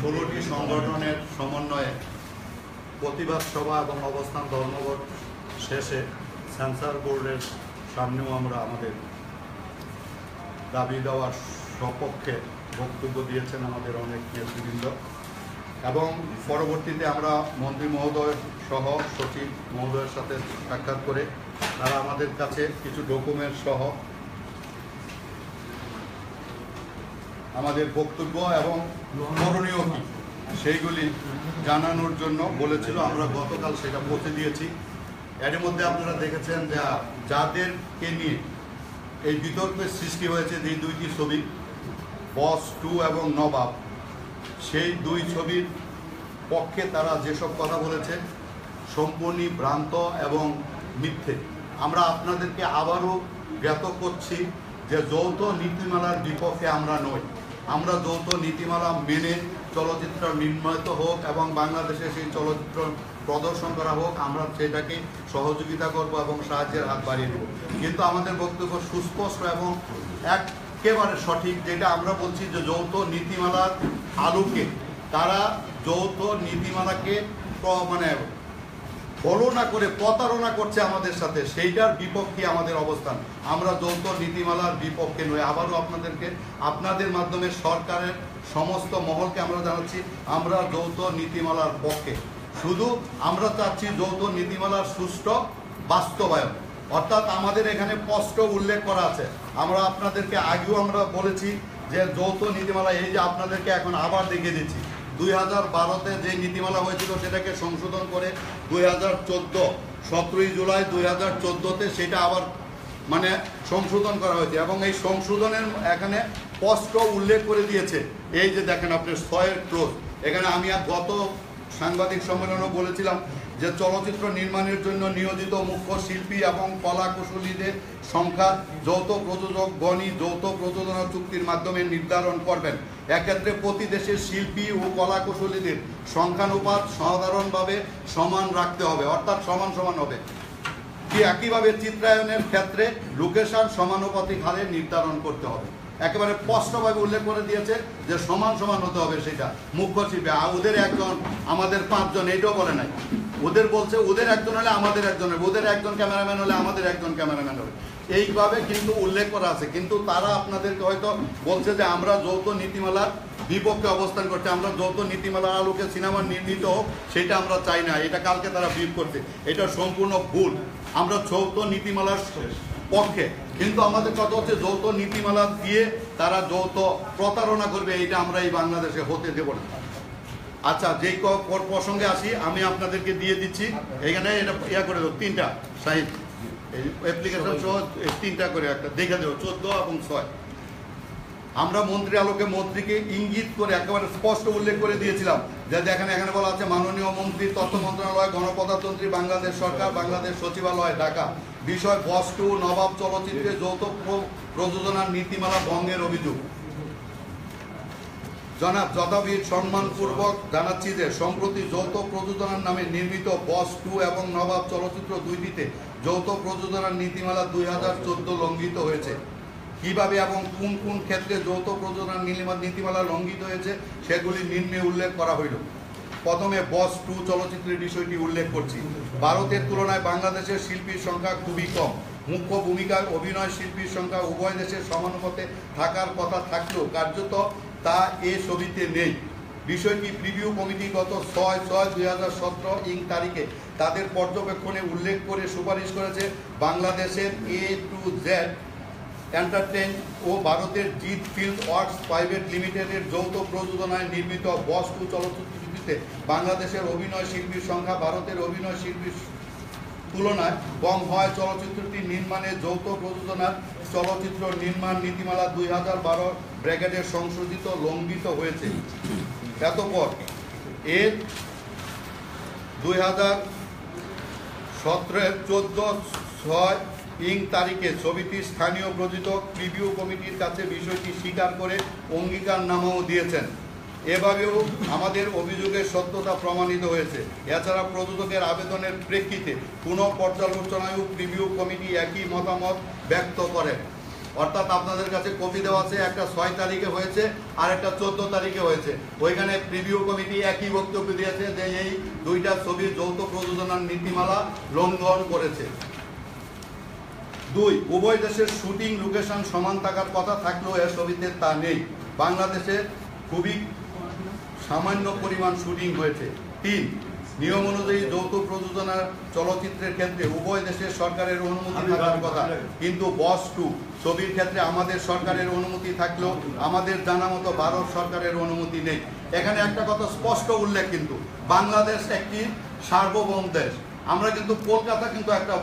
ষোলোটি সংগঠনের সমন্বয়ে প্রতিবাদ সভা এবং অবস্থান ধর্মঘট শেষে সেন্সার বোর্ডের সামনেও আমরা আমাদের দাবি দেওয়ার সপক্ষে বক্তব্য দিয়েছেন আমাদের অনেক নেতৃবৃন্দ। এবং পরবর্তীতে আমরা মন্ত্রী মহোদয় সহ সচিব মহোদয়ের সাথে সাক্ষাৎ করে তারা আমাদের কাছে কিছু ডকুমেন্ট সহ আমাদের বক্তব্য এবং করণীয় কি সেইগুলি জানানোর জন্য বলেছিল। আমরা গতকাল সেটা পৌঁছে দিয়েছি। এর মধ্যে আপনারা দেখেছেন যে যাদেরকে নিয়ে এই বিতর্কের সৃষ্টি হয়েছে যে দুইটি ছবি, বস টু এবং নবাব সেই দুই ছবির পক্ষে তারা যেসব কথা বলেছে, সম্পূর্ণই ভ্রান্ত এবং মিথ্যে। আমরা আপনাদেরকে আবারও জ্ঞাত করছি যে যৌথ নীতিমালার বিপক্ষে আমরা নই। আমরা যৌথ নীতিমালা মেনে চলচ্চিত্র নির্মিত হোক এবং বাংলাদেশে সেই চলচ্চিত্র প্রদর্শন করা হোক, আমরা সেটাকে সহযোগিতা করব এবং সাহায্যের হাত বাড়িয়ে দেব। কিন্তু আমাদের বক্তব্য সুস্পষ্ট এবং একেবারে সঠিক যেটা আমরা বলছি যে যৌথ নীতিমালার আলোকে তারা যৌথ নীতিমালাকে মানে ফলো না করে প্রতারণা করছে আমাদের সাথে, সেইটার বিপক্ষে আমাদের অবস্থান। আমরা যৌথ নীতিমালার বিপক্ষে নই। আবারও আপনাদেরকে, আপনাদের মাধ্যমে সরকারের সমস্ত মহলকে আমরা জানাচ্ছি, আমরা যৌথ নীতিমালার পক্ষে। শুধু আমরা চাচ্ছি যৌথ নীতিমালার সুষ্ঠু বাস্তবায়ন। অর্থাৎ আমাদের এখানে স্পষ্ট উল্লেখ করা আছে। আমরা আপনাদেরকে আগেও আমরা বলেছি যে যৌথ নীতিমালা, এই যে আপনাদেরকে এখন আবার দেখিয়ে দিচ্ছি। দুই হাজার বারোতে যে নীতিমালা হয়েছিল সেটাকে সংশোধন করে দুই হাজার চোদ্দ, সতেরোই জুলাই দুই হাজার চোদ্দোতে সেটা আবার মানে সংশোধন করা হয়েছে। এবং এই সংশোধনের এখানে স্পষ্ট উল্লেখ করে দিয়েছে। এই যে দেখেন আপনি, ছয়ের ক্লোজ এখানে আমি আর গত সাংবাদিক সম্মেলনেও বলেছিলাম যে চলচ্চিত্র নির্মাণের জন্য নিয়োজিত মুখ্য শিল্পী এবং কলা কুশলীদের সংখ্যা যৌথ প্রযোজক গণী যৌথ প্রযোজনা চুক্তির মাধ্যমে নির্ধারণ করবেন। এক্ষেত্রে প্রতি দেশের শিল্পী ও কলা কুশলীদের সংখ্যানুপাত সাধারণভাবে সমান রাখতে হবে, অর্থাৎ সমান সমান হবে। কি একইভাবে চিত্রায়নের ক্ষেত্রে লোকেশন সমানুপাতিক হারে নির্ধারণ করতে হবে। একেবারে স্পষ্টভাবে উল্লেখ করে দিয়েছে যে সমান সমান হতে হবে সেটা। মুখ্য শিল্পী ওদের একজন, আমাদের পাঁচজন, এইটাও বলে নাই। ওদের বলছে, ওদের একজন হলে আমাদের একজন হবে, ওদের একজন ক্যামেরাম্যান হলে আমাদের একজন ক্যামেরাম্যান হবে। এইভাবে কিন্তু উল্লেখ করা আছে। কিন্তু তারা আপনাদেরকে হয়তো বলছে যে আমরা যৌথ নীতিমালার বিপক্ষে অবস্থান করছে, আমরা যৌথ নীতিমালার আলোকে সিনেমা নির্মিত হোক, সেটা আমরা চাই না। এটা কালকে তারা বিপ করছে। এটা সম্পূর্ণ ভুল। আমরা যৌথ নীতিমালার পক্ষে। কিন্তু আমাদের কথা হচ্ছে, যৌথ নীতিমালা দিয়ে তারা যৌথ প্রতারণা করবে এটা আমরা এই বাংলাদেশে হতে দেব না। আচ্ছা যেই প্রসঙ্গে আসি, আমি আপনাদেরকে দিয়ে দিচ্ছি। এখানে এটা ইয়া করে দেবো তিনটা, সাহিত্য। অ্যাপ্লিকেশন সহ তিনটা করে একটা, দেখে দেবো চোদ্দ এবং ছয়। আমরা মন্ত্রী আলোকে মন্ত্রীকে ইঙ্গিত করে একেবারে স্পষ্ট উল্লেখ করে দিয়েছিলাম যে দেখেন এখানে বলা আছে মাননীয় মন্ত্রী, তথ্য মন্ত্রণালয় গণপ্রজাতন্ত্রী বাংলাদেশ সরকার, বাংলাদেশ সচিবালয়, ঢাকা। বিষয় বস্তু, নবাব চলচ্চিত্রে যৌথ প্রযোজনার নীতিমালা ভঙ্গের অভিযোগ। জনাব যথাবিদ সম্মানপূর্বক জানাচ্ছি যে সম্প্রতি যৌথ প্রযোজনার নামে নির্মিত বস টু এবং নবাব চলচ্চিত্র দুইটিতে যৌথ প্রযোজনার নীতিমালা দুই হাজার চোদ্দ লঙ্ঘিত হয়েছে। কীভাবে এবং কোন কোন ক্ষেত্রে যৌথ প্রযোজনার নীলিমা- নীতিমালা লঙ্ঘিত হয়েছে, সেগুলি নিম্নে উল্লেখ করা হইল। প্রথমে বস টু চলচ্চিত্রের বিষয়টি উল্লেখ করছি। ভারতের তুলনায় বাংলাদেশের শিল্পীর সংখ্যা খুবই কম। মুখ্য ভূমিকায় অভিনয় শিল্পীর সংখ্যা উভয় দেশের সমানুপাতে থাকার কথা থাকলেও কার্যত তা এ ছবিতে নেই। বিষয়টি প্রিভিউ কমিটি গত ছয় ছয় দুই হাজার সতেরো ইং তারিখে তাদের পর্যবেক্ষণে উল্লেখ করে সুপারিশ করেছে বাংলাদেশের এ টু জেড এন্টারটেইন ও ভারতের জিৎ ফিল্ড ওয়ার্কস প্রাইভেট লিমিটেডের যৌথ প্রযোজনায় নির্মিত বস টু চলচ্চিত্রটিতে বাংলাদেশের অভিনয় শিল্পীর সংখ্যা ভারতের অভিনয় শিল্পীর তুলনায় কম হয় চলচ্চিত্রটি নির্মাণে যৌথ প্রযোজনার চলচ্চিত্র নির্মাণ নীতিমালা দুই হাজার বারো ব্র্যাকেটের সংশোধিত, লঙ্ঘিত হয়েছে। এতপর এর দুই হাজার সতেরোর চোদ্দ, ছয় ইং তারিখে ছবিটি স্থানীয় প্রযোজক প্রিভিউ কমিটির কাছে বিষয়টি স্বীকার করে অঙ্গীকার অঙ্গীকারনামাও দিয়েছেন। এভাবেও আমাদের অভিযোগের সত্যতা প্রমাণিত হয়েছে। এছাড়া প্রযোজকের আবেদনের প্রেক্ষিতে পুনঃ পর্যালোচনায় প্রিভিউ কমিটি একই মতামত ব্যক্ত করে। অর্থাৎ আপনাদের কাছে কপি দেওয়া আছে, একটা ছয় তারিখে হয়েছে, আর একটা চোদ্দ তারিখে হয়েছে। ওইখানে প্রিভিউ কমিটি একই বক্তব্য দিয়েছে যে এই দুইটা ছবির যৌথ প্রযোজনার নীতিমালা লঙ্ঘন করেছে। দুই উভয় দেশের শুটিং লোকেশন সমান থাকার কথা থাকলেও এ ছবিতে তা নেই। বাংলাদেশে খুবই সামান্য পরিমাণ শুটিং হয়েছে। তিন নিয়ম অনুযায়ী যৌথ প্রযোজনা চলচ্চিত্রের ক্ষেত্রে উভয় দেশের সরকারের অনুমতি থাকার কথা। কিন্তু বস টু ছবির ক্ষেত্রে আমাদের সরকারের অনুমতি থাকলেও আমাদের জানা মতো ভারত সরকারের অনুমতি নেই। এখানে একটা কথা স্পষ্ট উল্লেখ কিন্তু বাংলাদেশ একটি সার্বভৌম দেশ। আমরা কিন্তু কলকাতা কিন্তু একটা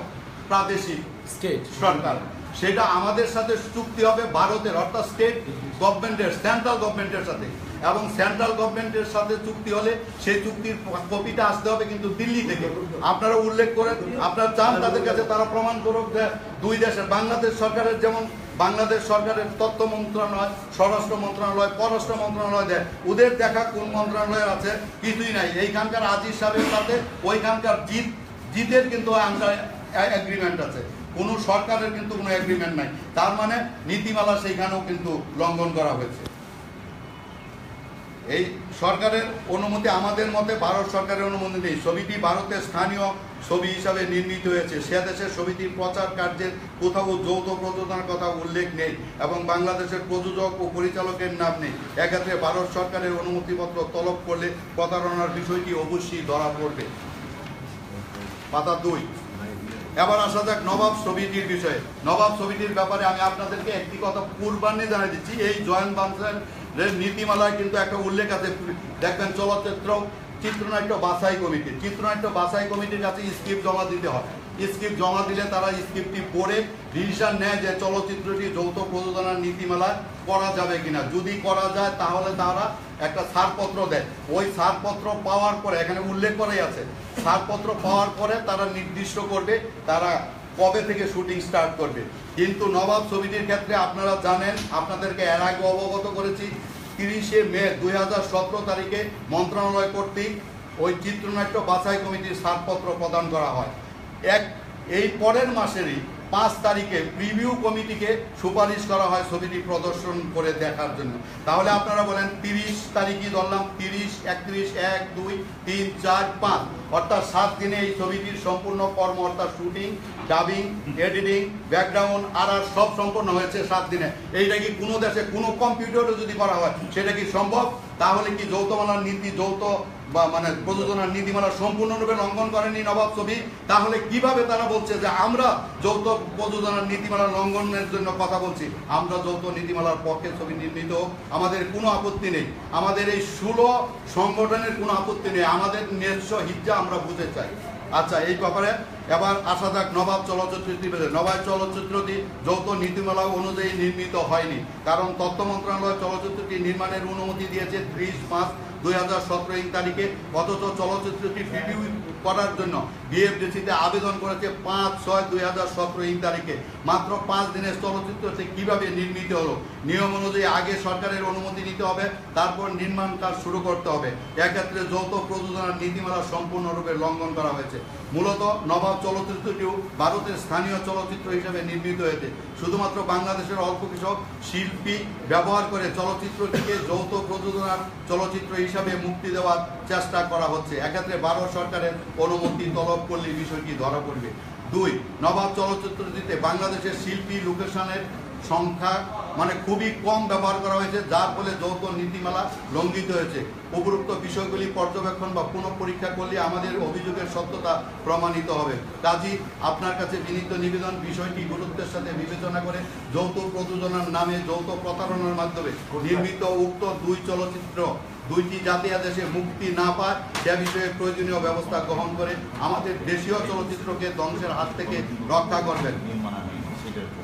প্রাদেশিক। স্টেট সরকার। সেটা আমাদের সাথে চুক্তি হবে ভারতের, অর্থাৎ স্টেট গভর্নমেন্টের সেন্ট্রাল গভর্নমেন্টের সাথে। এবং সেন্ট্রাল গভর্নমেন্টের সাথে চুক্তি হলে সেই চুক্তির কপিটা আসতে হবে কিন্তু দিল্লি থেকে। আপনারা উল্লেখ করেন, আপনারা চান তাদের কাছে তারা প্রমাণ করুক যে দুই দেশের, বাংলাদেশ সরকারের যেমন, বাংলাদেশ সরকারের তথ্য মন্ত্রণালয়, স্বরাষ্ট্র মন্ত্রণালয়, পররাষ্ট্র মন্ত্রণালয় দেয়। ওদের দেখা কোন মন্ত্রণালয় আছে? কিছুই নাই। এইখানকার আজিজ সাহেবের সাথে ওইখানকার জিত জিতের কিন্তু এগ্রিমেন্ট আছে। কোনো সরকারের কিন্তু কোনো এগ্রিমেন্ট নাই। তার মানে নীতিমালা সেইখানেও কিন্তু লঙ্ঘন করা হয়েছে। এই সরকারের অনুমতি, আমাদের মতে ভারত সরকারের অনুমতি নেই। ছবিটি ভারতের স্থানীয় ছবি হিসাবে নির্মিত হয়েছে। সে দেশের ছবিটির প্রচার কার্যের কোথাও যৌথ প্রযোজনার কথা উল্লেখ নেই এবং বাংলাদেশের প্রযোজক ও পরিচালকের নাম নেই। এক্ষেত্রে ভারত সরকারের অনুমতিপত্র তলব করলে প্রতারণার বিষয়টি অবশ্যই ধরা পড়বে। পাতা দুই। এবার আসা যাক নবাব ছবিটির বিষয়ে। নবাব ছবিটির ব্যাপারে আমি আপনাদেরকে একটি কথা পূর্বান্নে জানিয়ে দিচ্ছি। এই জয়েন্ট বাংলার নীতিমালায় কিন্তু একটা উল্লেখ আছে। দেখবেন চলচ্চিত্র, চিত্রনাট্য বাছাই কমিটি। চিত্রনাট্য বাছাই কমিটির কাছে স্ক্রিপ্ট জমা দিতে হয়। স্ক্রিপ্ট জমা দিলে তারা স্ক্রিপ্টটি পড়ে ডিসিশন নেয় যে চলচ্চিত্রটি যৌথ প্রযোজনার নীতিমালায় করা যাবে কিনা। যদি করা যায়, তাহলে তারা একটা ছাড়পত্র দেয়। ওই ছাড়পত্র পাওয়ার পরে, এখানে উল্লেখ করাই আছে, ছাড়পত্র পাওয়ার পরে তারা নির্দিষ্ট করবে, তারা কবে থেকে শুটিং স্টার্ট করবে। কিন্তু নবাব ছবিটির ক্ষেত্রে আপনারা জানেন, আপনাদেরকে এর আগে অবগত করেছি, তিরিশে মে দু হাজার সতেরো তারিখে মন্ত্রণালয় কর্তৃক ওই চিত্রনাট্য বাছাই কমিটির ছাড়পত্র প্রদান করা হয়। এক, এই পরের মাসেরই পাঁচ তারিখে প্রিভিউ কমিটিকে সুপারিশ করা হয় ছবিটি প্রদর্শন করে দেখার জন্য। তাহলে আপনারা বলেন তিরিশ তারিখই ধরলাম, তিরিশ, একত্রিশ, এক, দুই, তিন, চার, পাঁচ। অর্থাৎ সাত দিনে এই ছবিটির সম্পূর্ণ কর্ম, অর্থাৎ শুটিং, ডাবিং, এডিটিং, ব্যাকগ্রাউন্ড, আর আর সব সম্পন্ন হয়েছে সাত দিনে। এইটা কি কোনো দেশে কোনো কম্পিউটারও যদি করা হয়, সেটা কি সম্ভব? তাহলে কি যৌথমালার নীতি, যৌথ বা মানে প্রযোজনার নীতিমালা সম্পূর্ণরূপে লঙ্ঘন করেনি নবাব ছবি, তাহলে কীভাবে তারা বলছে যে আমরা যৌথ প্রযোজনার নীতিমালা লঙ্ঘনের জন্য কথা বলছি? আমরা যৌথ নীতিমালার পক্ষে ছবি নির্মিত, আমাদের কোনো আপত্তি নেই। আমাদের এই ষোলো সংগঠনের কোনো আপত্তি নেই। আমাদের নিজস্ব হিজ্জা আমরা বুঝে চাই। আচ্ছা এই ব্যাপারে এবার আসা যাক নবাব চলচ্চিত্রটি বেড়ে নবাব চলচ্চিত্রটি যৌথ নীতিমালা অনুযায়ী নির্মিত হয়নি। কারণ তথ্য মন্ত্রণালয় চলচ্চিত্রটি নির্মাণের অনুমতি দিয়েছে ত্রিশ পাঁচ দুই হাজার সতেরো তারিখে। অথচ চলচ্চিত্রটি রিভিউ করার জন্য বিএফডিসিতে আবেদন করেছে পাঁচ ছয় দুই হাজার সতেরো ইং তারিখে। মাত্র পাঁচ দিনের চলচ্চিত্রটি কীভাবে নির্মিত হলো? নিয়ম অনুযায়ী আগে সরকারের অনুমতি নিতে হবে, তারপর নির্মাণ কাজ শুরু করতে হবে। এক্ষেত্রে যৌথ প্রযোজনার নীতিমালা সম্পূর্ণরূপে লঙ্ঘন করা হয়েছে। মূলত নবাব চলচ্চিত্রটিও ভারতের স্থানীয় চলচ্চিত্র হিসেবে নির্মিত হয়েছে। শুধুমাত্র বাংলাদেশের অল্প কিছু শিল্পী ব্যবহার করে চলচ্চিত্রটিকে যৌথ প্রযোজনার চলচ্চিত্র হিসাবে মুক্তি দেওয়ার চেষ্টা করা হচ্ছে। এক্ষেত্রে ভারত সরকারের অনুমতি তলব করলে বিষয়টি ধরা পড়বে? দুই, নবাব চলচ্চিত্রটিতে বাংলাদেশের শিল্পী লোকেশনের সংখ্যা মানে খুবই কম ব্যবহার করা হয়েছে, যার ফলে যৌথ নীতিমালা লঙ্ঘিত হয়েছে। উপরোক্ত বিষয়গুলি পর্যবেক্ষণ বা পুনঃ পরীক্ষা করলে আমাদের অভিযোগের সত্যতা প্রমাণিত হবে। কাজী, আপনার কাছে বিনীত নিবেদন বিষয়টি গুরুত্বের সাথে বিবেচনা করে যৌথ প্রযোজনার নামে যৌথ প্রতারণার মাধ্যমে নির্মিত উক্ত দুই চলচ্চিত্র দুইটি জাতীয় দেশে মুক্তি না পায়, সে বিষয়ে প্রয়োজনীয় ব্যবস্থা গ্রহণ করে আমাদের দেশীয় চলচ্চিত্রকে ধ্বংসের হাত থেকে রক্ষা করবেন।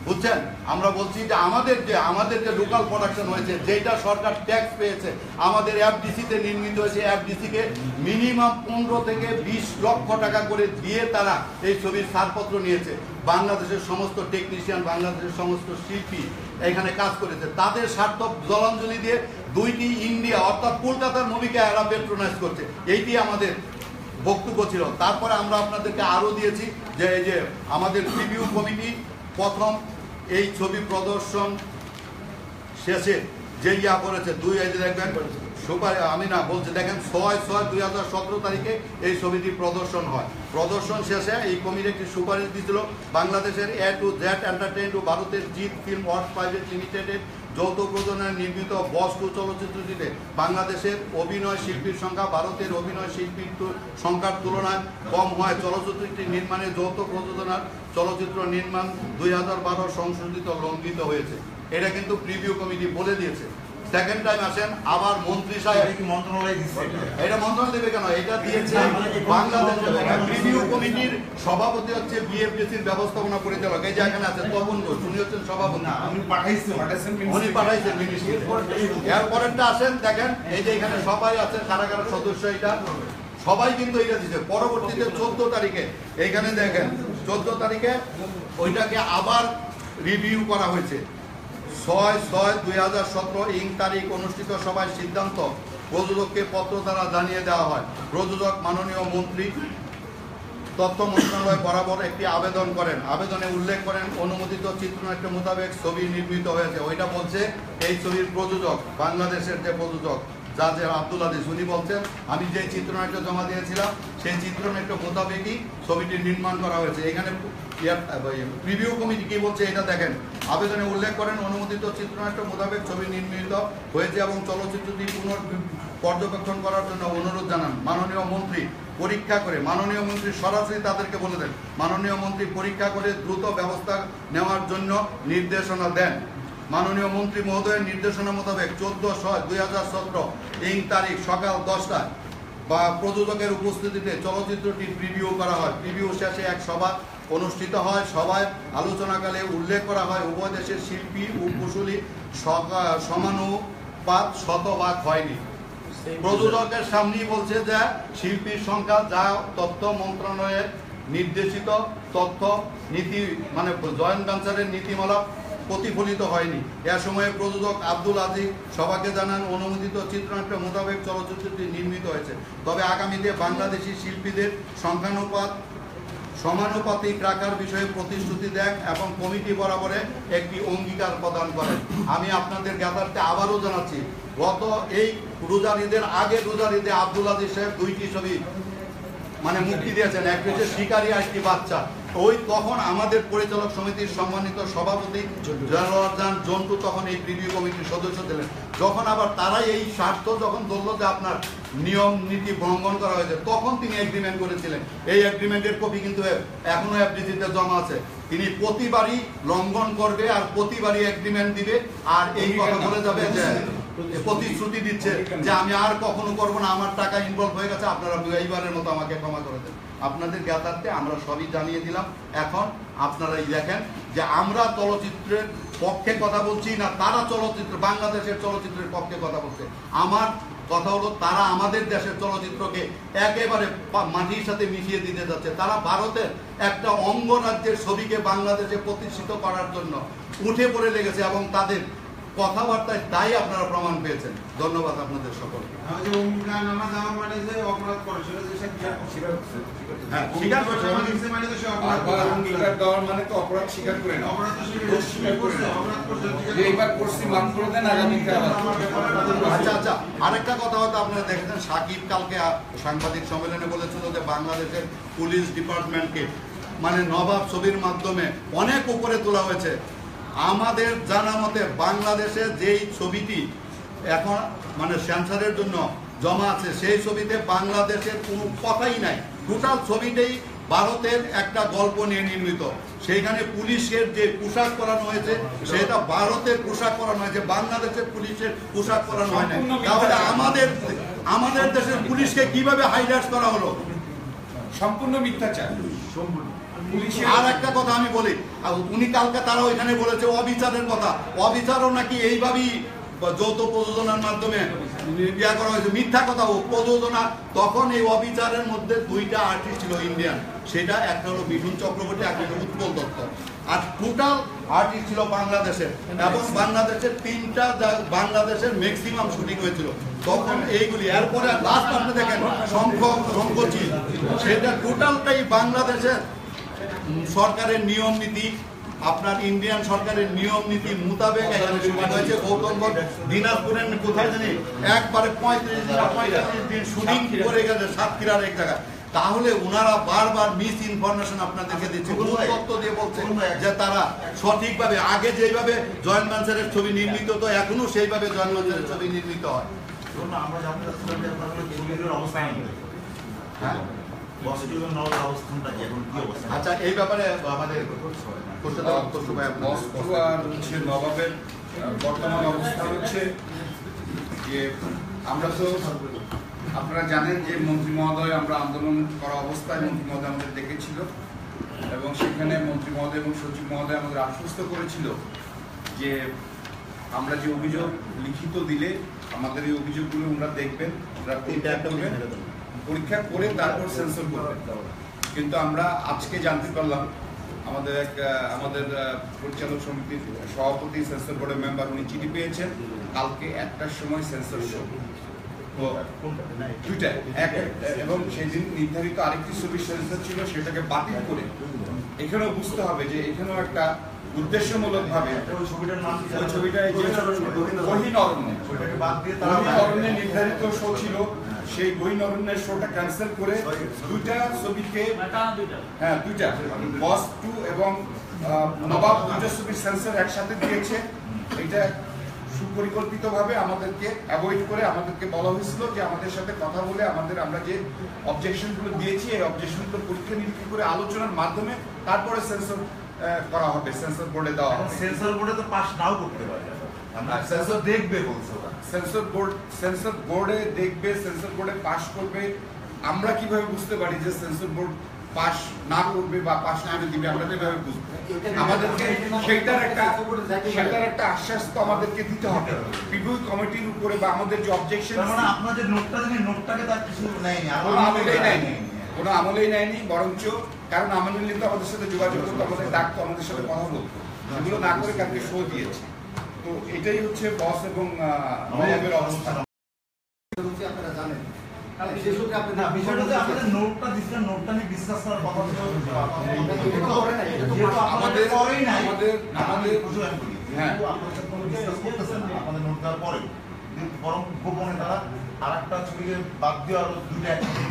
বুঝছেন? আমরা বলছি যে আমাদের যে আমাদের যে লোকাল প্রোডাকশন হয়েছে যেটা সরকার ট্যাক্স পেয়েছে, আমাদের এফডিসিতে নির্মিত হয়েছে এফডিসিকে মিনিমাম পনেরো থেকে বিশ লক্ষ টাকা করে দিয়ে তারা এই ছবির ছাড়পত্র নিয়েছে। বাংলাদেশের সমস্ত টেকনিশিয়ান বাংলাদেশের সমস্ত শিল্পী এখানে কাজ করেছে। তাদের স্বার্থ জলাঞ্জলি দিয়ে দুইটি ইন্ডিয়া, অর্থাৎ কলকাতার মুভিকে এরা পেট্রোনাইজ করছে। এইটি আমাদের বক্তব্য ছিল। তারপরে আমরা আপনাদেরকে আরও দিয়েছি যে এই যে আমাদের রিভিউ কমিটি প্রথম এই ছবি প্রদর্শন শেষে যে ইয়া করেছে, দুই যে দেখবেন সুপার, আমি না বলছি, দেখেন ছয় ছয় দুই হাজার সতেরো তারিখে এই ছবিটি প্রদর্শন হয়। প্রদর্শন শেষে এই কমিটি একটি সুপারিশ দিয়েছিল, বাংলাদেশের A to Z entertain to ভারতের জিৎ ফিল্ম ওয়ার্ক প্রাইভেট লিমিটেডের যৌথ প্রযোজনায় নির্মিত বস টু চলচ্চিত্রটিতে বাংলাদেশের অভিনয় শিল্পীর সংখ্যা, ভারতের অভিনয় শিল্পীর সংখ্যার তুলনায় কম হয়। চলচ্চিত্রটি নির্মাণে যৌথ প্রযোজনার চলচ্চিত্র নির্মাণ দুই হাজার বারো সংশোধিত লঙ্ঘিত হয়েছে। এটা কিন্তু প্রিভিউ কমিটি বলে দিয়েছে। সেকেন্ড টাইম আসেন আবার মন্ত্রী সাহেব। এটা মন্ত্রণালয় দেবে কেন? এটা দিয়েছে বাংলাদেশ প্রিভিউ কমিটির সভাপতি হচ্ছে বিএফডিসির ব্যবস্থাপনা পরিচালক। এই যে এখানে আছে তপন ঘোষ উনি হচ্ছেন সভাপতি। উনি পাঠাইছেন মিনিস্ট্রি এর পরেরটা আসেন দেখেন এই যে এখানে সবাই আছে কারা কারা সদস্য এটা। সবাই কিন্তু এটা দিচ্ছে পরবর্তীতে চোদ্দ তারিখে এইখানে দেখেন চোদ্দ তারিখে ওইটাকে আবার রিভিউ করা হয়েছে। ছয় ছয় দুই হাজার সতেরো ইং তারিখ অনুষ্ঠিত সভায় সিদ্ধান্ত প্রযোজককে পত্র দ্বারা জানিয়ে দেওয়া হয়। প্রযোজক, মাননীয় মন্ত্রী, তথ্য মন্ত্রণালয় বরাবর একটি আবেদন করেন। আবেদনে উল্লেখ করেন, অনুমোদিত চিত্রনাট্য মোতাবেক ছবি নির্মিত হয়েছে। ওইটা বলছে, এই ছবির প্রযোজক, বাংলাদেশের যে প্রযোজক জাজের আব্দুল আজিজ, উনি বলছেন, আমি যে চিত্রনাট্য জমা দিয়েছিলাম, সেই চিত্রনাট্য মোতাবেকই ছবিটি নির্মাণ করা হয়েছে। এখানে প্রিভিউ কমিটি কি বলছে এটা দেখেন। আবেদনে উল্লেখ করেন, অনুমোদিত চিত্রনাট্য মোতাবেক ছবি নির্মিত হয়েছে এবং চলচ্চিত্রটি পুনর পর্যবেক্ষণ করার জন্য অনুরোধ জানান। মাননীয় মন্ত্রী, পরীক্ষা করে, মাননীয় মন্ত্রী সরাসরি তাদেরকে বলে দেন। মাননীয় মন্ত্রী পরীক্ষা করে দ্রুত ব্যবস্থা নেওয়ার জন্য নির্দেশনা দেন। মাননীয় মন্ত্রী মহোদয়ের নির্দেশনা মোতাবেক চোদ্দ ছয় দুই হাজার সতেরো ইং তারিখ সকাল দশটায় বা প্রযোজকের উপস্থিতিতে চলচ্চিত্রটি প্রিভিউ করা হয়। প্রিভিউ শেষে এক সভা অনুষ্ঠিত হয়। সভায় আলোচনাকালে উল্লেখ করা হয় উভয় দেশের শিল্পী ও কুশলী সমানুপাত শতভাগ হয়নি। প্রযোজকের সামনেই বলছে যে শিল্পীর সংখ্যা যা তথ্য মন্ত্রণালয়ের নির্দেশিত তথ্য নীতি মানে জয়েন্ট ভেঞ্চারের নীতিমালা প্রতিফলিত হয়নি। এ সময়ে প্রযোজক আব্দুল আজিজ সবাইকে জানান, অনুমোদিত চিত্রনাট্য মোতাবেক চলচ্চিত্রটি নির্মিত হয়েছে। তবে আগামীতে বাংলাদেশি শিল্পীদের সংখ্যানুপাত, সমানুপাতিক রাখার বিষয়ে প্রতিশ্রুতি দেন এবং কমিটি বরাবরে একটি অঙ্গীকার প্রদান করেন। আমি আপনাদের জ্ঞাতার্থে আবারও জানাচ্ছি, গত এই রোজার ঈদের আগে রোজার ঈদে আব্দুল আজিজ সাহেব দুইটি ছবি মানে মুক্তি দিয়েছেন। একটি হচ্ছে শিকারী আর একটি বাচ্চা। ওই তখন আমাদের পরিচালক সমিতির সম্মানিত সভাপতি জয়লান জন্টু তখন এই প্রিভিউ কমিটির সদস্য ছিলেন। যখন আবার তারাই এই স্বার্থ যখন ধরলো যে আপনার নিয়ম নীতি ভঙ্গন করা হয়েছে তখন তিনি এগ্রিমেন্ট করেছিলেন। এই এগ্রিমেন্টের কপি কিন্তু এখনও এফডিসিতে জমা আছে। তিনি প্রতিবারই লঙ্ঘন করবে আর প্রতিবারই এগ্রিমেন্ট দিবে আর এই কথা বলে যাবে যে প্রতিশ্রুতি দিচ্ছে যে আমি আর কখনো করব না আমার টাকা ইনভলভ হয়ে গেছে আপনারা এইবারের মতো আমাকে ক্ষমা করে দেন। আপনাদের জ্ঞাতার্থে আমরা সবই জানিয়ে দিলাম। এখন আপনারাই দেখেন যে আমরা চলচ্চিত্রের পক্ষে কথা বলছি না তারা চলচ্চিত্র, বাংলাদেশের চলচ্চিত্রের পক্ষে কথা বলছে। আমার কথা হলো তারা আমাদের দেশের চলচ্চিত্রকে একেবারে মাটির সাথে মিশিয়ে দিতে যাচ্ছে। তারা ভারতের একটা অঙ্গরাজ্যের ছবিকে বাংলাদেশে প্রতিষ্ঠিত করার জন্য উঠে পড়ে লেগেছে এবং তাদের কথাবার্তায় তাই আপনারা প্রমাণ পেয়েছেন। ধন্যবাদ আপনাদের সকলকে। মানে। হ্যাঁ মানে- মানে মানে। আচ্ছা আচ্ছা আরেকটা কথা হয়তো আপনারা দেখেছেন সাকিব কালকে সাংবাদিক সম্মেলনে বলেছিল যে বাংলাদেশের পুলিশ ডিপার্টমেন্টকে মানে নবাব ছবির মাধ্যমে অনেক উপরে তোলা হয়েছে। আমাদের জানা মতে বাংলাদেশে যেই ছবিটি এখন মানে সেন্সারের জন্য জমা আছে সেই ছবিতে বাংলাদেশের কোনো কথাই নাই। টোটাল ছবিটাই ভারতের একটা গল্প নিয়ে নির্মিত। সেইখানে পুলিশের যে পোশাক পরানো হয়েছে সেটা ভারতের পোশাক পরানো হয়েছে বাংলাদেশের পুলিশের পোশাক পরানো হয় না তাহলে আমাদের আমাদের দেশের পুলিশকে কীভাবে হাইলাইট করা হলো? সম্পূর্ণ মিথ্যাচার। পুলিশের আর একটা কথা আমি বলি উনি কালকে তারা ওইখানে বলেছে অবিচারের কথা। অবিচারও নাকি এইভাবেই যৌথ প্রযোজনার মাধ্যমে ইয়া করা হয়েছে। মিথ্যা কথা, ও প্রযোজনা, তখন এই অবিচারের মধ্যে দুইটা আর্টিস্ট ছিল ইন্ডিয়ান সেটা একটা হলো মিঠুন চক্রবর্তী একটা হলো উৎপল দত্ত। আর টোটাল আর্টিস্ট ছিল বাংলাদেশের। এবং বাংলাদেশের তিনটা বাংলাদেশের ম্যাক্সিমাম শুটিং হয়েছিল। তখন এইগুলি, এরপরে লাস্ট আপনি দেখেন, শঙ্খ, শঙ্খচিল। সেটা টোটালটাই বাংলাদেশের সরকারের নিয়ম নীতি আপনার ইন্ডিয়ান সরকারের নিয়ম নীতি মোতাবেক এখানে শুটিং হয়েছে। গৌতমগঞ্জ দিনাজপুরের কোথায় জানি একবারে পঁয়ত্রিশ দিন পঁয়তাল্লিশ দিন শুটিং করে গেছে সাতক্ষীরার এক জায়গায়। তাহলে ওনারা বারবার মিস ইনফরমেশন আপনাদেরকে দিচ্ছে তথ্য দিয়ে বলছে যে তারা সঠিকভাবে আগে যেভাবে জয়েন্ট ম্যানসারের ছবি নির্মিত তো এখনও সেইভাবে জয়েন্ট ম্যানসারের ছবি নির্মিত হয়। আমরা জানতে চাচ্ছিলাম যে আপনার ছবিগুলোর অবস্থান কি? অবস্থানটা কি এখন কি অবস্থা আচ্ছা এই ব্যাপারে আমাদের আর হচ্ছে নবাবের বর্তমান অবস্থা হচ্ছে যে আমরা তো আপনারা জানেন যে মন্ত্রী মহোদয় আমরা আন্দোলন করা অবস্থায় মন্ত্রী মহোদয় আমাদের দেখেছিল এবং সেখানে মন্ত্রী মহোদয় এবং সচিব মহোদয় আমাদের আশ্বস্ত করেছিল যে আমরা যে অভিযোগ লিখিত দিলে আমাদের এই অভিযোগগুলো ওনারা দেখবেন ওনারা করবেন। পরীক্ষা করে তারপর সেন্সর করবেন কিন্তু আমরা আজকে জানতে পারলাম আমাদের এক আমাদের পরিচালক সমিতির সভাপতি সেন্সর বোর্ডের মেম্বার উনি চিঠি পেয়েছেন। কালকে একটার সময় সেন্সর শো দুইটা এক এবং সেই দিন নির্ধারিত আরেকটি ছবি সেন্সর ছিল সেটাকে বাতিল করে এখানেও বুঝতে হবে যে এখানেও একটা উদ্দেশ্যমূলক ভাবে ওই ছবিটার নাম ছবিটা যে অরণ্যে নির্ধারিত শো ছিল। সেই গহীন অরণ্যের শোটা ক্যান্সেল করে দুইটা ছবিকে হ্যাঁ দুইটা। বস টু এবং নবাব দুইটা ছবির সেন্সর একসাথে দিয়েছে। এটা সুপরিকল্পিতভাবে আমাদেরকে অ্যাভয়েড করে আমাদেরকে বলা হয়েছিল যে আমাদের সাথে কথা বলে আমাদের আমরা যে অবজেকশনগুলো দিয়েছি এই অবজেকশনগুলো পরীক্ষা নিরীক্ষা করে আলোচনার মাধ্যমে তারপরে সেন্সর করা হবে সেন্সর বোর্ডে দেওয়া হবে। সেন্সর বোর্ডে তো পাস নাও করতে পারে। সেন্সর দেখবে বলছে ওরা। সেন্সর বোর্ড সেন্সর বোর্ডে দেখবে সেন্সর বোর্ডে করবে। আমরা কীভাবে বুঝতে পারি যে সেন্সর বোর্ড পাস না করবে বা পাস না দিবে? আমরা কীভাবে বুঝব? আমাদেরকে সেটার একটা সেটার একটা আশ্বাস তো আমাদেরকে দিতে হবে। রিভিউ কমিটির উপরে বা আমাদের যে অবজেকশন মানে আপনাদের নোটটা নোটটাকে তার কিছু নেয়নি আমলেই নেয়নি। কোনো আমলেই নেয়নি বরঞ্চ কারণ আমলে নিলে তো আমাদের সাথে যোগাযোগ করতো আমাদের ডাকতো আমাদের সাথে কথা বলতো। সেগুলো না করে কালকে শো দিয়েছে। তো এটাই হচ্ছে বস এবং আহ, অবস্থা আপনারা জানেন হ্যাঁ। হ্যাঁ। বরং গোপনে তারা আর একটা ছবিকে বাদ দিয়ে আরও দুইটা একসাথে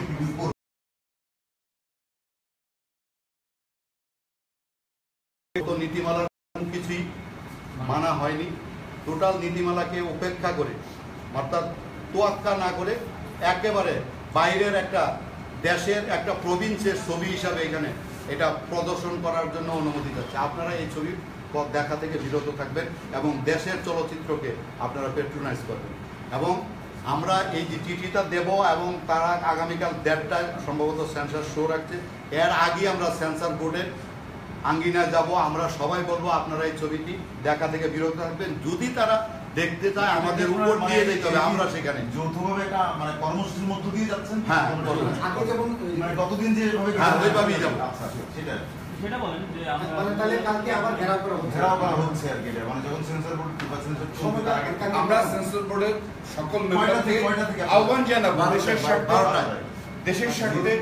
নীতিমালার কিছুই মানা হয়নি। টোটাল নীতিমালাকে উপেক্ষা করে, অর্থাৎ তোয়াক্কা না করে একেবারে বাইরের একটা দেশের একটা প্রভিন্সের ছবি হিসাবে এখানে এটা প্রদর্শন করার জন্য অনুমতি যাচ্ছে আপনারা এই ছবি দেখা থেকে বিরত থাকবেন এবং দেশের চলচ্চিত্রকে আপনারা পেট্রোনাইজ করবেন। এবং আমরা এই যে চিঠিটা দেব এবং তারা আগামীকাল দেড়টায় সম্ভবত সেন্সার শো রাখছে। এর আগে আমরা সেন্সার বোর্ডের আঙ্গিনায় যাব আমরা সবাই বলব আপনারা এই ছবিটি দেখা থেকে বিরত থাকবেন। যদি তারা দেখতে চায় আমাদের উপর দিয়ে দিতে হবে আমরা সেখানে। যৌথভাবে একটা মানে কর্মসূচির মধ্য দিয়ে যাচ্ছেন? হ্যাঁ, আগে যেমন মানে কতদিন যে এভাবে হ্যাঁ, ওইভাবেই যাব। আচ্ছা সেটা সেটা বলেন যে আমরা মানে তাহলে কালকে আবার ঘেরাও করা হচ্ছে। ঘেরাও করা হচ্ছে আর কি মানে যখন সেন্সর বোর্ড বা সেন্সর চলবে তার আগে আমরা সেন্সর বোর্ডের সকল মেম্বার থেকে- থেকে কয়টা থেকে আপনারা- আহ্বান জানাব। দেশের স্বার্থে দেশের স্বার্থে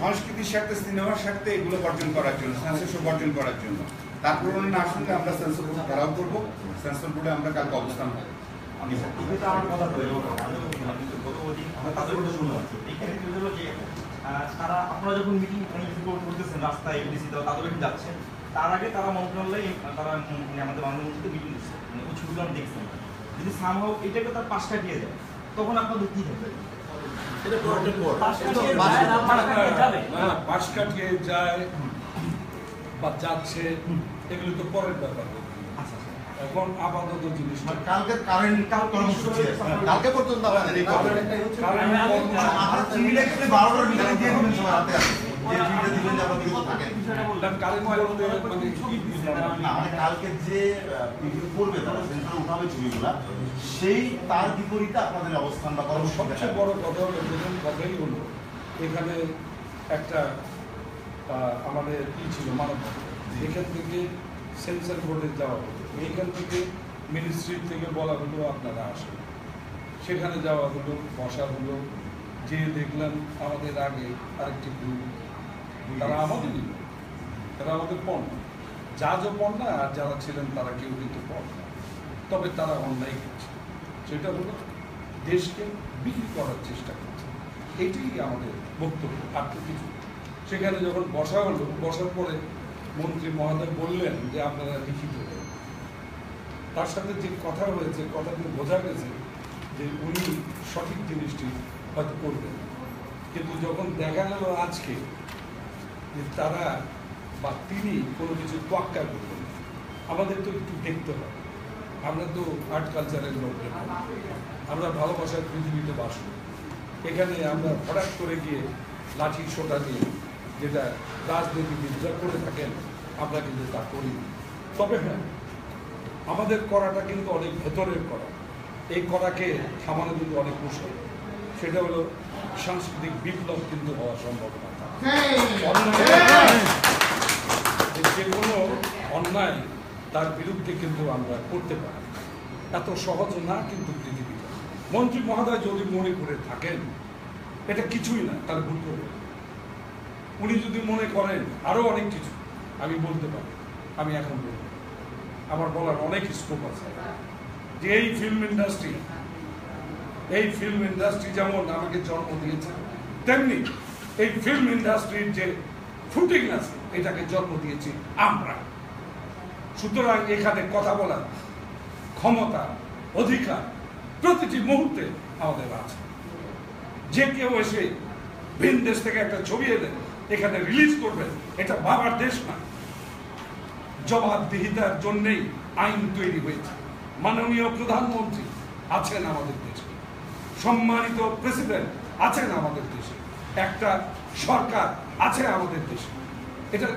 সংস্কৃতির স্বার্থে সিনেমার স্বার্থে এগুলো বর্জন করার জন্য সেন্সর শো বর্জন করার জন্য। তারপর না আসলে আমরা সেন্সর বোর্ড ঘেরাও করব সেন্সর বোর্ডে আমরা কালকে অবস্থান করব। তারা আপনারা যখন মিটিং করতেছেন রাস্তায় এডিসি তাদের যাচ্ছেন তার আগে তারা মন্ত্রণালয়ে তারা মানে আমাদের মাননীয় মিটিং দিচ্ছে মানে ওই ছবিগুলো দেখছিলাম যদি সামহাও এটাকে তার পাশ কাটিয়ে যায় তখন আপনাদের কি হবে? পাশ কাটিয়ে যায় বা যাচ্ছে এগুলো তো পরের ব্যাপার। আচ্ছা আচ্ছা। এখন আপাতত জিনিস মানে কালকে কারেন্ট কর্মসূচি কালকে পর্যন্ত আমাদের এই বারোটার ভিতরে দিয়ে দিবেন সবার হাতে। কালকে যে তারা সেই তার বিপরীতে আপনাদের অবস্থান সবচেয়ে বড় হলো এখানে একটা আমাদের কি ছিল মানব এখান থেকে সেন্সার বোর্ডে যাওয়া হতো এইখান থেকে মিনিস্ট্রি থেকে বলা হলো আপনারা আসেন সেখানে যাওয়া হলো, বসা হলো যে দেখলাম আমাদের আগে আরেকটি গ্রুপ তারা আমাদেরই। তারা আমাদের পণ যা যা পণ না আর যারা ছিলেন তারা কেউ কিন্তু পণ না। তবে তারা অন্যায় করছে। সেটা হলো দেশকে বিক্রি করার চেষ্টা করছে। এইটাই আমাদের বক্তব্য আর তো কিছু সেখানে যখন বসা হলো, বসার পরে মন্ত্রী মহোদয় বললেন যে, আপনারা লিখিত। তার সাথে যে কথা হয়েছে কথাতে বোঝা গেছে যে, উনি সঠিক জিনিসটি হয়তো করবেন কিন্তু যখন দেখা গেল আজকে যে তারা বা তিনি কোনো কিছু তোয়াক্কা করবেন আমাদের তো একটু দেখতে হবে। আমরা তো আর্ট কালচারের লোক আমরা ভালোবাসার পৃথিবীতে বাস করি। এখানে আমরা হঠাৎ করে গিয়ে লাঠি সোটা দিয়ে যেটা রাজনীতি রাজনীতিবিদরা করে থাকেন, আমরা কিন্তু তা করি তবে হ্যাঁ আমাদের করাটা কিন্তু অনেক ভেতরের করা। এই করাকে থামানো কিন্তু অনেক মুশকিল সেটা হলো সাংস্কৃতিক বিপ্লব কিন্তু হওয়া সম্ভাবনা থাকে। যে কোনো অন্যায় তার বিরুদ্ধে কিন্তু আমরা করতে পারি এত সহজ না, কিন্তু মন্ত্রী মহোদয় যদি মনে করে থাকেন, এটা কিছুই না, তার ভুল করবে। উনি যদি মনে করেন, আরও অনেক কিছু, আমি বলতে পারি, আমি এখন বলব। আমার বলার অনেক স্কোপ আছে। যে এই ফিল্ম ইন্ডাস্ট্রি এই ফিল্ম ইন্ডাস্ট্রি যেমন আমাকে জন্ম দিয়েছে, তেমনি এই ফিল্ম ইন্ডাস্ট্রির যে ফুটিং আছে এটাকে জন্ম দিয়েছি আমরা। সুতরাং এখানে কথা বলার ক্ষমতা, অধিকার প্রতিটি মুহূর্তে আমাদের আছে। যে কেউ এসে ভিন দেশ থেকে একটা ছবি এনে এখানে রিলিজ করবেন এটা বাবার দেশ না। জবাবদিহিতার জন্যেই আইন তৈরি হয়েছে। মাননীয় প্রধানমন্ত্রী আছেন আমাদের দেশে। সম্মানিত প্রেসিডেন্ট আছেন আমাদের দেশে। একটা সরকার আছে আমাদের দেশে। এটা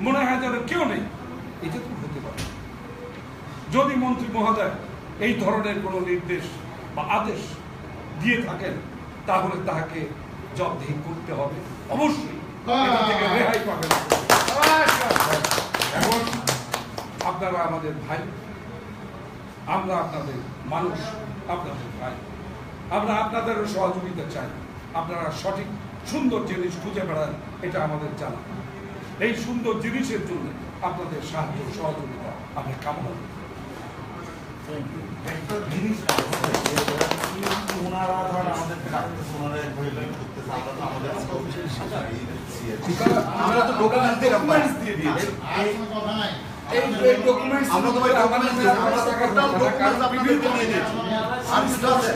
মনে হয় যেন কেউ নেই, এটা তো হতে পারে। যদি মন্ত্রী মহোদয় এই ধরনের কোনো নির্দেশ বা আদেশ দিয়ে থাকেন, তাহলে তাহাকে জবাবদিহি করতে হবে। অবশ্যই রেহাই পাবেন। এখন আপনারা আমাদের ভাই, আমরা আপনাদের মানুষ, আপনাদের ভাই। আমরা আপনাদেরও সহযোগিতা চাই। আপনারা সঠিক সুন্দর জিনিস খুঁজে বেড়ান এটা আমাদের জানা। এই সুন্দর জিনিসের জন্য আপনাদের সাহায্য সহযোগিতা আমি কামনা করি। একটা জিনিস ওনারা ধর আমাদের ডাকতেছে ওনারা একভাবে করতেছে আমরা তো আমাদের আমরা তো ডকুমেন্ট দিলাম ভাই। Documents দিয়ে দিয়েছি। এই এই ডকুমেন্টস আমরা তো ভাই ডকুমেন্ট দিলাম আমরা তো টোটাল ডকুমেন্টস আপনাদের দিয়ে দিয়েছি কিছু আছে।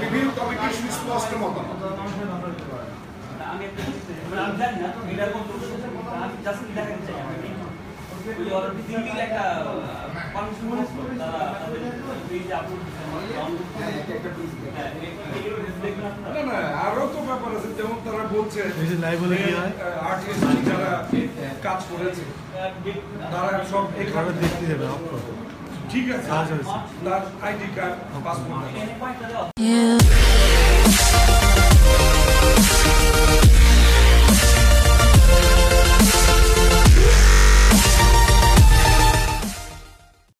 রিভিউ কমিটির সুস্পষ্ট মতামত। আরও তো ব্যাপার আছে যেমন তারা বলছে যারা কাজ করেছে তারা সব এখানে দেখতে যাবে ID card, passport.